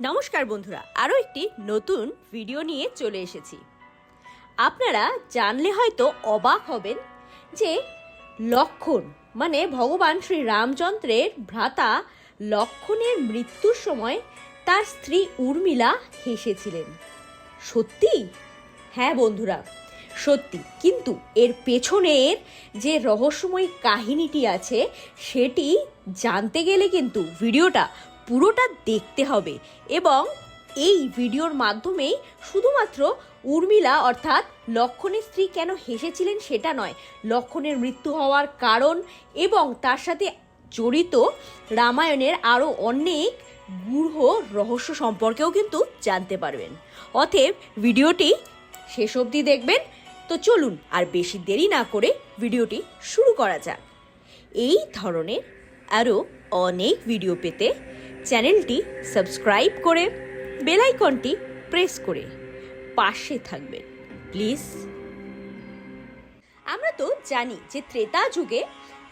নমস্কার বন্ধুরা, আরও একটি নতুন ভিডিও নিয়ে চলে এসেছি। আপনারা জানলে হয়তো অবাক হবেন যে লক্ষণ মানে ভগবান শ্রী রামচন্দ্রের ভ্রাতা লক্ষণের মৃত্যুর সময় তার স্ত্রী উর্মিলা হেসেছিলেন। সত্যি? হ্যাঁ বন্ধুরা, সত্যি। কিন্তু এর পেছনের যে রহস্যময় কাহিনীটি আছে, সেটি জানতে গেলে কিন্তু ভিডিওটা পুরোটা দেখতে হবে এবং এই ভিডিওর মাধ্যমেই শুধুমাত্র উর্মিলা অর্থাৎ লক্ষণের স্ত্রী কেন হেসেছিলেন সেটা নয়, লক্ষণের মৃত্যু হওয়ার কারণ এবং তার সাথে জড়িত রামায়ণের আরও অনেক গূঢ় রহস্য সম্পর্কেও কিন্তু জানতে পারবেন। অতএব ভিডিওটি শেষ অবধি দেখবেন। তো চলুন আর বেশি দেরি না করে ভিডিওটি শুরু করা যাক। এই ধরনের আরও অনেক ভিডিও পেতে চ্যানেলটি সাবস্ক্রাইব করে বেলাইকনটি প্রেস করে পাশে থাকবেন, প্লিজ। আমরা তো জানি যে ত্রেতা যুগে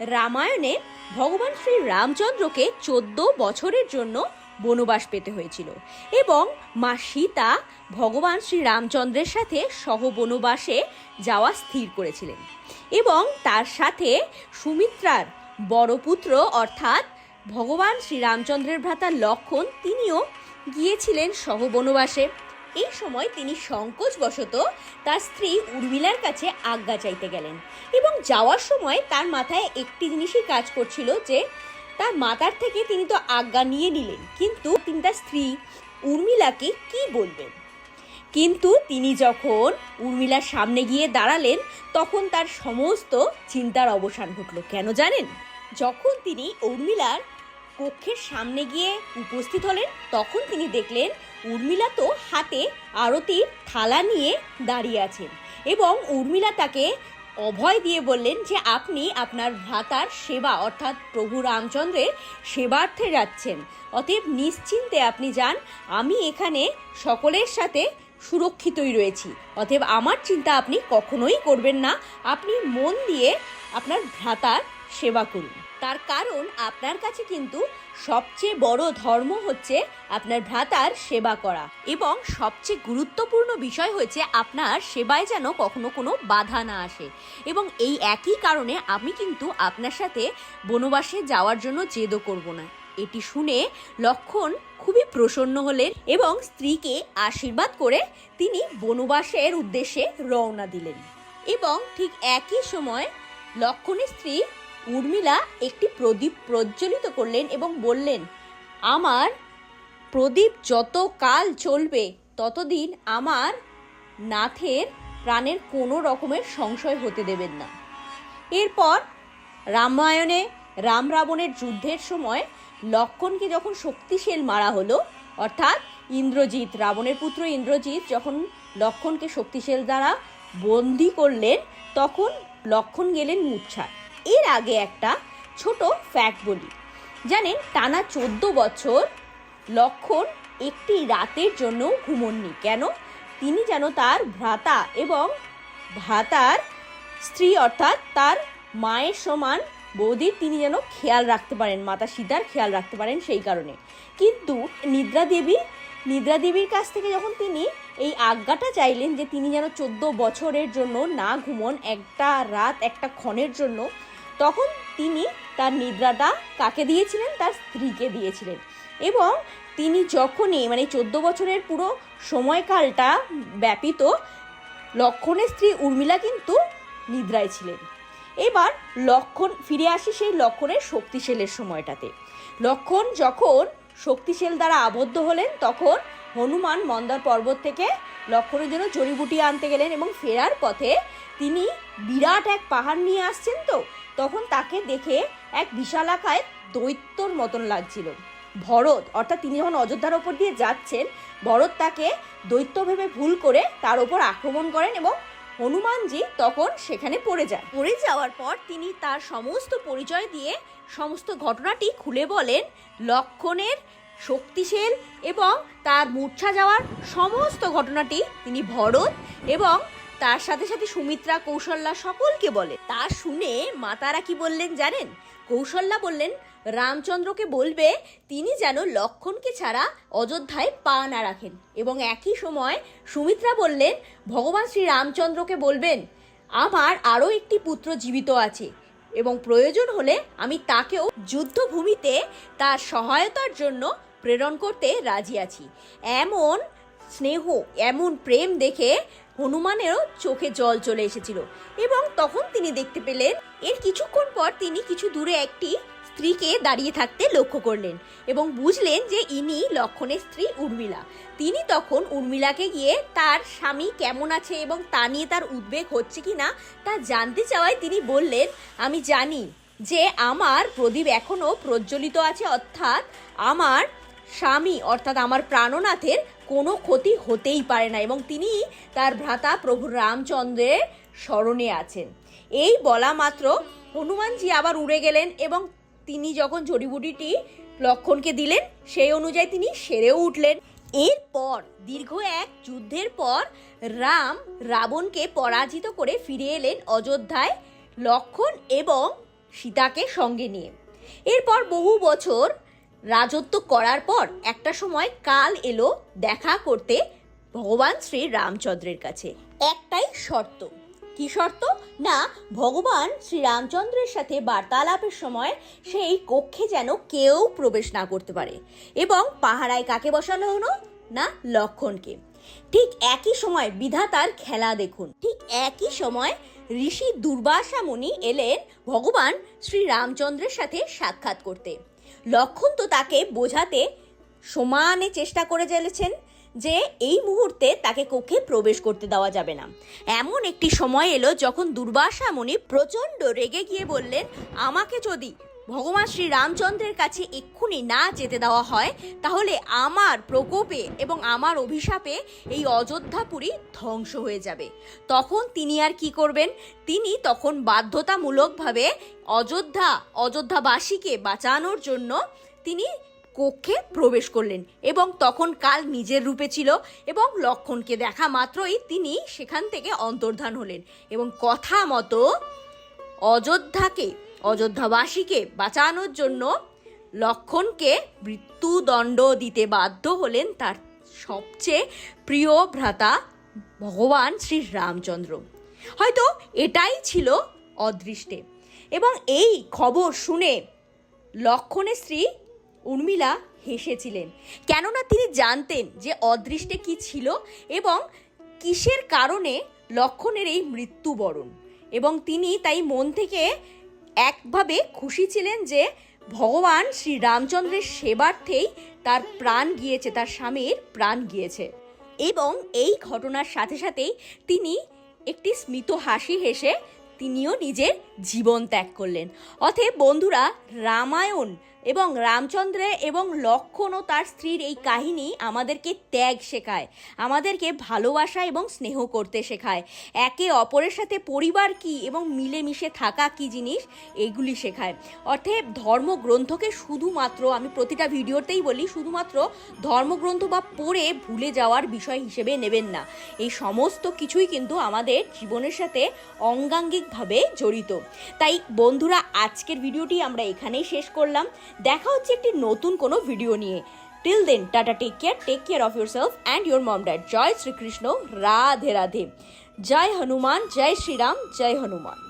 রামায়ণে ভগবান শ্রী রামচন্দ্রকে চোদ্দ বছরের জন্য বনবাস পেতে হয়েছিল এবং মা সীতা ভগবান শ্রী রামচন্দ্রের সাথে সহ বনবাসে যাওয়া স্থির করেছিলেন এবং তার সাথে সুমিত্রার বড় পুত্র অর্থাৎ ভগবান শ্রী রামচন্দ্রের ভ্রাতা লক্ষণ তিনিও গিয়েছিলেন সহ বনবাসে এই সময় তিনি সংকোচবশত তার স্ত্রী উর্মিলার কাছে আজ্ঞা চাইতে গেলেন এবং যাওয়ার সময় তার মাথায় একটি জিনিসই কাজ করছিল যে, তার মাতার থেকে তিনি তো আজ্ঞা নিয়ে নিলেন, কিন্তু তিনি তার স্ত্রী উর্মিলাকে কি বলবেন? কিন্তু তিনি যখন উর্মিলার সামনে গিয়ে দাঁড়ালেন, তখন তার সমস্ত চিন্তার অবসান ঘটল। কেন জানেন? যখন তিনি উর্মিলার কক্ষের সামনে গিয়ে উপস্থিত হলেন, তখন তিনি দেখলেন উর্মিলা তো হাতে আরতির থালা নিয়ে দাঁড়িয়ে আছেন এবং উর্মিলা তাকে অভয় দিয়ে বললেন যে, আপনি আপনার ভ্রাতার সেবা অর্থাৎ প্রভু রামচন্দ্রের সেবার্থে যাচ্ছেন। অতএব নিশ্চিন্তে আপনি যান, আমি এখানে সকলের সাথে সুরক্ষিতই রয়েছি। অতএব আমার চিন্তা আপনি কখনোই করবেন না। আপনি মন দিয়ে আপনার ভ্রাতার সেবা করুন। তার কারণ আপনার কাছে কিন্তু সবচেয়ে বড় ধর্ম হচ্ছে আপনার ভ্রাতার সেবা করা এবং সবচেয়ে গুরুত্বপূর্ণ বিষয় হয়েছে আপনার সেবায় যেন কখনো কোনো বাধা না আসে এবং এই একই কারণে আমি কিন্তু আপনার সাথে বনবাসে যাওয়ার জন্য জেদও করব না। এটি শুনে লক্ষণ খুবই প্রসন্ন হলেন এবং স্ত্রীকে আশীর্বাদ করে তিনি বনবাসের উদ্দেশ্যে রওনা দিলেন। এবং ঠিক একই সময় লক্ষণের স্ত্রী উর্মিলা একটি প্রদীপ প্রজ্বলিত করলেন এবং বললেন, আমার প্রদীপ যত কাল চলবে, ততদিন আমার নাথের প্রাণের কোনো রকমের সংশয় হতে দেবেন না। এরপর রামায়ণে রাম রাবণের যুদ্ধের সময় লক্ষণকে যখন শক্তিশীল মারা হলো, অর্থাৎ ইন্দ্রজিৎ, রাবণের পুত্র ইন্দ্রজিৎ যখন লক্ষণকে শক্তিশীল দ্বারা বন্দি করলেন, তখন লক্ষণ গেলেন মূর্ছায়। এর আগে একটা ছোট ফ্যাক্ট বলি। জানেন, টানা চোদ্দ বছর লক্ষণ একটি রাতের জন্য ঘুমননি। কেন? তিনি যেন তার ভ্রাতা এবং ভ্রাতার স্ত্রী অর্থাৎ তার মায়ের সমান বৌদির তিনি যেন খেয়াল রাখতে পারেন, মাতা সীতার খেয়াল রাখতে পারেন সেই কারণে। কিন্তু নিদ্রা দেবী, নিদ্রা দেবীর কাছ থেকে যখন তিনি এই আজ্ঞাটা চাইলেন যে তিনি যেন চোদ্দ বছরের জন্য না ঘুমন, একটা রাত, একটা ক্ষণের জন্য তখন তিনি তার নিদ্রাটা কাকে দিয়েছিলেন? তার স্ত্রীকে দিয়েছিলেন। এবং তিনি যখনই মানে চোদ্দ বছরের পুরো সময়কালটা ব্যাপিত লক্ষণের স্ত্রী উর্মিলা কিন্তু নিদ্রায় ছিলেন। এবার লক্ষণ, ফিরে আসি সেই লক্ষণের শক্তিশালের সময়টাতে। লক্ষণ যখন শক্তিশাল দ্বারা আবদ্ধ হলেন, তখন হনুমান মন্দার পর্বত থেকে লক্ষণের জন্য জড়িবুটি আনতে গেলেন এবং ফেরার পথে তিনি বিরাট এক পাহাড় নিয়ে আসছেন তো তখন তাকে দেখে এক বিশালাকায় দৈত্যর মতন লাগছিল। ভরত, অর্থাৎ তিনি যখন অযোধ্যার ওপর দিয়ে যাচ্ছেন, ভরত তাকে দৈত্য ভেবে ভুল করে তার ওপর আক্রমণ করেন এবং হনুমানজি তখন সেখানে পড়ে যায় পড়ে যাওয়ার পর তিনি তার সমস্ত পরিচয় দিয়ে সমস্ত ঘটনাটি খুলে বলেন। লক্ষণের, শক্তিশীল এবং তার মূর্ছা যাওয়ার সমস্ত ঘটনাটি তিনি ভরত এবং তার সাথে সাথে সুমিত্রা, কৌশল্যা সকলকে বলে। তা শুনে মাতারা কি বললেন জানেন? কৌশল্যা বললেন, রামচন্দ্রকে বলবে, তিনি যেন লক্ষণকে ছাড়া অযোধ্যায় পা না রাখেন। এবং একই সময় সুমিত্রা বললেন, ভগবান শ্রী রামচন্দ্রকে বলবেন, আমার আরও একটি পুত্র জীবিত আছে, এবং প্রয়োজন হলে আমি তাকেও যুদ্ধভূমিতে তার সহায়তার জন্য প্রেরণ করতে রাজি আছি। এমন স্নেহ, এমন প্রেম দেখে হনুমানেরও চোখে জল চলে এসেছিল এবং তখন তিনি দেখতে পেলেন, এর কিছুক্ষণ পর তিনি কিছু দূরে একটি স্ত্রীকে দাঁড়িয়ে থাকতে লক্ষ্য করলেন এবং বুঝলেন যে ইনি লক্ষণের স্ত্রী উর্মিলা। তিনি তখন উর্মিলাকে গিয়ে তার স্বামী কেমন আছে এবং তা নিয়ে তার উদ্বেগ হচ্ছে কি না তা জানতে চাওয়ায় তিনি বললেন, আমি জানি যে আমার প্রদীপ এখনও প্রজ্বলিত আছে, অর্থাৎ আমার স্বামী, অর্থাৎ আমার প্রাণনাথের কোনো ক্ষতি হতেই পারে না এবং তিনি তার ভ্রাতা প্রভু রামচন্দ্রের স্মরণে আছেন। এই বলা মাত্র হনুমানজি আবার উড়ে গেলেন এবং তিনি যখন জড়িবুটিটি লক্ষণকে দিলেন, সেই অনুযায়ী তিনি সেরেও উঠলেন। এরপর, দীর্ঘ এক যুদ্ধের পর, রাম রাবণকে পরাজিত করে ফিরে এলেন অযোধ্যায় লক্ষণ এবং সীতাকে সঙ্গে নিয়ে। এরপর বহু বছর রাজত্ব করার পর একটা সময় কাল এলো দেখা করতে ভগবান শ্রী রামচন্দ্রের কাছে। একটাই শর্ত। কি শর্ত? না, ভগবান শ্রী রামচন্দ্রের সাথে বার্তালাপের সময় সেই কক্ষে যেন কেউ প্রবেশ না করতে পারে এবং পাহারায় কাকে বসানো হলো? না, লক্ষণকে। ঠিক একই সময় বিধাতার খেলা দেখুন। ঠিক একই সময় ঋষি দুর্বাসা মুনি এলেন ভগবান শ্রী রামচন্দ্রের সাথে সাক্ষাৎ করতে। লক্ষণ তো তাকে বোঝাতে সমানে চেষ্টা করে চলেছেন যে এই মুহূর্তে তাকে কক্ষে প্রবেশ করতে দেওয়া যাবে না। এমন একটি সময় এলো যখন দুর্বাসা মুনি প্রচণ্ড রেগে গিয়ে বললেন, আমাকে যদি ভগবান শ্রী রামচন্দ্রের কাছে এক্ষুনি না যেতে দেওয়া হয়, তাহলে আমার প্রকোপে এবং আমার অভিশাপে এই অযোধ্যাপুরী ধ্বংস হয়ে যাবে। তখন তিনি আর কি করবেন? তিনি তখন বাধ্যতামূলকভাবে অযোধ্যা, অযোধ্যাবাসীকে বাঁচানোর জন্য তিনি কক্ষে প্রবেশ করলেন এবং তখন কাল নিজের রূপে ছিল এবং লক্ষণকে দেখা মাত্রই তিনি সেখান থেকে অন্তর্ধান হলেন এবং কথা মতো অযোধ্যাকে অযোধ্যাবাসীকে বাঁচানোর জন্য লক্ষণকে মৃত্যুদণ্ড দিতে বাধ্য হলেন তার সবচেয়ে প্রিয় ভ্রাতা ভগবান শ্রী রামচন্দ্র হয়তো এটাই ছিল অদৃষ্টে। এবং এই খবর শুনে লক্ষণের স্ত্রী উর্মিলা হেসেছিলেন, কেননা তিনি জানতেন যে অদৃষ্টে কি ছিল এবং কিসের কারণে লক্ষণের এই মৃত্যুবরণ। এবং তিনি তাই মন থেকে একভাবে খুশি ছিলেন যে ভগবান শ্রী রামচন্দ্রের সেবার্থেই তার প্রাণ গিয়েছে, তার স্বামীর প্রাণ গিয়েছে। এবং এই ঘটনার সাথে সাথেই তিনি একটি স্মিত হাসি হেসে তিনিও নিজের জীবন ত্যাগ করলেন। অথে বন্ধুরা, রামায়ণ এবং রামচন্দ্রে এবং লক্ষণ ও তার স্ত্রীর এই কাহিনী আমাদেরকে ত্যাগ শেখায়, আমাদেরকে ভালোবাসা এবং স্নেহ করতে শেখায়। একে অপরের সাথে পরিবার কি এবং মিলেমিশে থাকা কি জিনিস এগুলি শেখায়। অর্থে ধর্মগ্রন্থকে শুধুমাত্র আমি প্রতিটা ভিডিওতেই বলি, শুধুমাত্র ধর্মগ্রন্থ বা পড়ে ভুলে যাওয়ার বিষয় হিসেবে নেবেন না। এই সমস্ত কিছুই কিন্তু আমাদের জীবনের সাথে অঙ্গাঙ্গিকভাবে জড়িত। তাই বন্ধুরা, আজকের ভিডিওটি আমরা এখানেই শেষ করলাম। দেখা হচ্ছে একটি নতুন কোনো ভিডিও নিয়ে। Till then tata take care take care of yourself and your mom dad জয় শ্রীকৃষ্ণ, রাধে রাধে। জয় হনুমান, জয় শ্রীরাম, জয় হনুমান।